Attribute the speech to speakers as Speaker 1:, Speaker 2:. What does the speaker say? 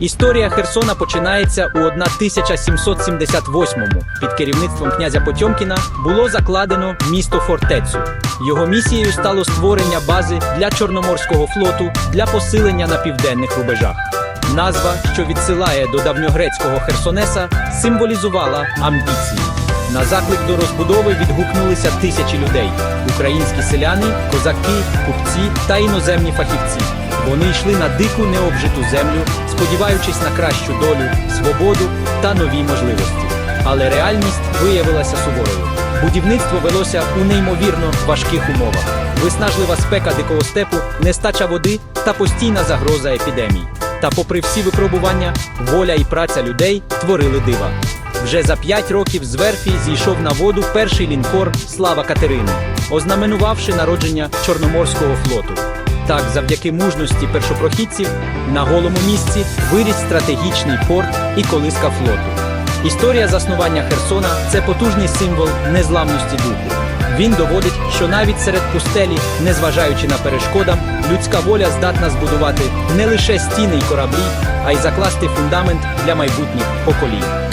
Speaker 1: Історія Херсона починається у 1778-му. Під керівництвом князя Потьомкіна було закладено місто фортецю. Його місією стало створення бази для Чорноморського флоту для посилення на південних рубежах. Назва, що відсилає до давньогрецького Херсонеса, символізувала амбіції. На заклик до розбудови відгукнулися тисячі людей: українські селяни, козаки, купці та іноземні фахівці. Вони йшли на дику необжиту землю, сподіваючись на кращу долю, свободу та нові можливості. Але реальність виявилася суворою. Будівництво велося у неймовірно важких умовах: виснажлива спека дикого степу, нестача води та постійна загроза епідемій. Та, попри всі випробування, воля і праця людей творили дива. Вже за п'ять років з верфі зійшов на воду перший лінкор Слава Катерини, ознаменувавши народження Чорноморського флоту. Так, завдяки мужності першопрохідців на голому місці виріс стратегічний порт і колиска флоту. Історія заснування Херсона це потужний символ незламності духу. Він доводить, що навіть серед пустелі, незважаючи на перешкодам, людська воля здатна збудувати не лише стіни й кораблі, а й закласти фундамент для майбутніх поколінь.